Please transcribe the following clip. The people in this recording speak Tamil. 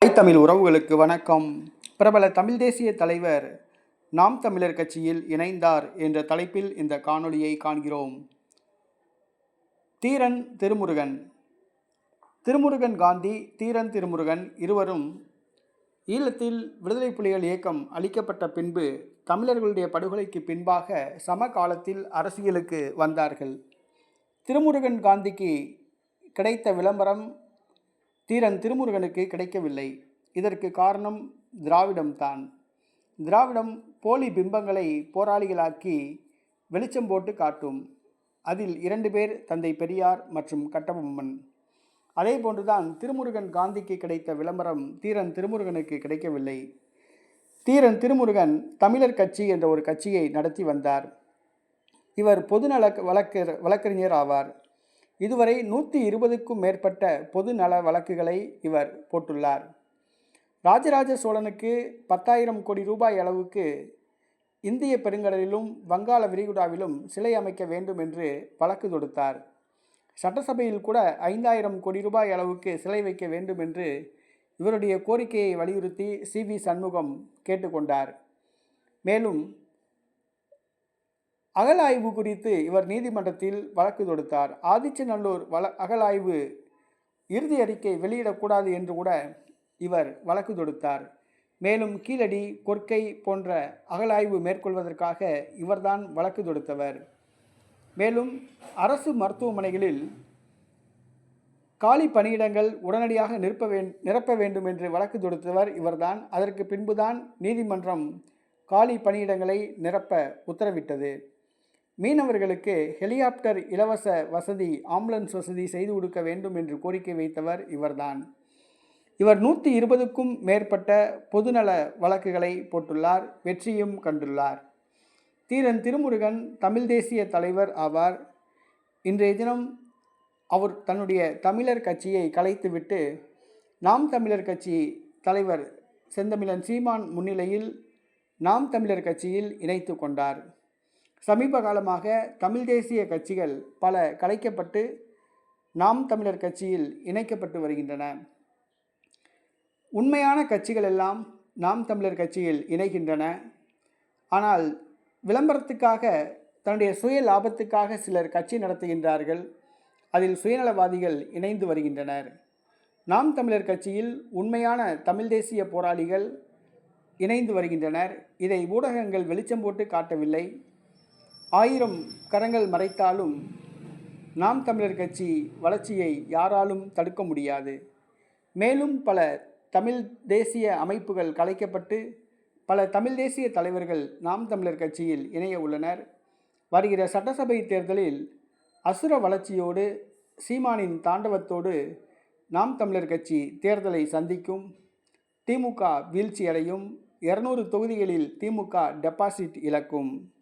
தாய் தமிழ் உறவுகளுக்கு வணக்கம். பிரபல தமிழ் தேசிய தலைவர் நாம் தமிழர் கட்சியில் இணைந்தார் என்ற தலைப்பில் இந்த காணொளியை காண்கிறோம். தீரன் திருமுருகன். திருமுருகன் காந்தி தீரன் திருமுருகன் இருவரும் ஈழத்தில் விடுதலை புலிகள் இயக்கம் அளிக்கப்பட்ட பின்பு தமிழர்களுடைய படுகொலைக்கு பின்பாக சமகாலத்தில் அரசியலுக்கு வந்தார்கள். திருமுருகன் காந்திக்கு கிடைத்த விளம்பரம் தீரன் திருமுருகனுக்கு கிடைக்கவில்லை. இதற்கு காரணம் திராவிடம்தான். திராவிடம் போலி பிம்பங்களை போராளிகளாக்கி வெளிச்சம் போட்டு காட்டும். அதில் இரண்டு பேர் தந்தை பெரியார் மற்றும் கட்டபொம்மன். அதே போன்றுதான் திருமுருகன் காந்திக்கு கிடைத்த விளம்பரம் தீரன் திருமுருகனுக்கு கிடைக்கவில்லை. தீரன் திருமுருகன் தமிழர் கட்சி என்ற ஒரு கட்சியை நடத்தி வந்தார். இவர் பொதுநல வழக்கறிஞர் ஆவார். இதுவரை நூற்றி இருபதுக்கும் மேற்பட்ட பொது நல வழக்குகளை இவர் போட்டுள்ளார். ராஜராஜ சோழனுக்கு பத்தாயிரம் கோடி ரூபாய் அளவுக்கு இந்திய பெருங்கடலிலும் வங்காள விரிகுடாவிலும் சிலை அமைக்க வேண்டும் என்று வழக்கு தொடுத்தார். சட்டசபையில் கூட ஐந்தாயிரம் கோடி ரூபாய் அளவுக்கு சிலை வைக்க வேண்டும் என்று இவருடைய கோரிக்கையை வலியுறுத்தி சி. வி. சண்முகம் கேட்டுக்கொண்டார். மேலும் அகலாய்வு குறித்து இவர் நீதிமன்றத்தில் வழக்கு தொடுத்தார். ஆதிச்சநல்லூர் வள அகலாய்வு இறுதி அறிக்கை வெளியிடக்கூடாது என்று கூட இவர் வழக்கு தொடுத்தார். மேலும் கீழடி கொற்கை போன்ற அகலாய்வு மேற்கொள்வதற்காக இவர்தான் வழக்கு தொடுத்தவர். மேலும் அரசு மருத்துவமனைகளில் காலி பணியிடங்கள் உடனடியாக நிரப்ப நிரப்ப வேண்டும் என்று வழக்கு தொடுத்தவர் இவர்தான். அதற்கு பின்புதான் நீதிமன்றம் காலி பணியிடங்களை நிரப்ப உத்தரவிட்டது. மீனவர்களுக்கு ஹெலிகாப்டர் இலவச வசதி ஆம்புலன்ஸ் வசதி செய்து கொடுக்க வேண்டும் என்று கோரிக்கை வைத்தவர் இவர்தான். இவர் நூற்றி இருபதுக்கும் மேற்பட்ட பொதுநல வழக்குகளை போட்டுள்ளார் வெற்றியும் கண்டுள்ளார். தீரன் திருமுருகன் தமிழ் தேசிய தலைவர் ஆவார். இன்றைய தினம் அவர் தன்னுடைய தமிழர் கட்சியை கலைத்துவிட்டு நாம் தமிழர் கட்சி தலைவர் செந்தமிழன் சீமான் முன்னிலையில் நாம் தமிழர் கட்சியில் இணைத்து கொண்டார். சமீப காலமாக தமிழ் தேசிய கட்சிகள் பல கலைக்கப்பட்டு நாம் தமிழர் கட்சியில் இணைக்கப்பட்டு வருகின்றன. உண்மையான கட்சிகள் எல்லாம் நாம் தமிழர் கட்சியில் இணைகின்றன. ஆனால் விளம்பரத்துக்காக தன்னுடைய சுய லாபத்துக்காக சிலர் கட்சி நடத்துகின்றார்கள். அதில் சுயநலவாதிகள் இணைந்து வருகின்றனர். நாம் தமிழர் கட்சியில் உண்மையான தமிழ் தேசிய போராளிகள் இணைந்து வருகின்றனர். இதை ஊடகங்கள் வெளிச்சம் போட்டு காட்டவில்லை. ஆயிரம் கரங்கள் மறைத்தாலும் நாம் தமிழர் கட்சி வளர்ச்சியை யாராலும் தடுக்க முடியாது. மேலும் பல தமிழ் தேசிய அமைப்புகள் கலைக்கப்பட்டு பல தமிழ் தேசிய தலைவர்கள் நாம் தமிழர் கட்சியில் இணைய உள்ளனர். வருகிற சட்டசபை தேர்தலில் அசுர வளர்ச்சியோடு சீமானின் தாண்டவத்தோடு நாம் தமிழர் கட்சி தேர்தலை சந்திக்கும். திமுக வீழ்ச்சியடையும். இருநூறு தொகுதிகளில் திமுக டெபாசிட் இழக்கும்.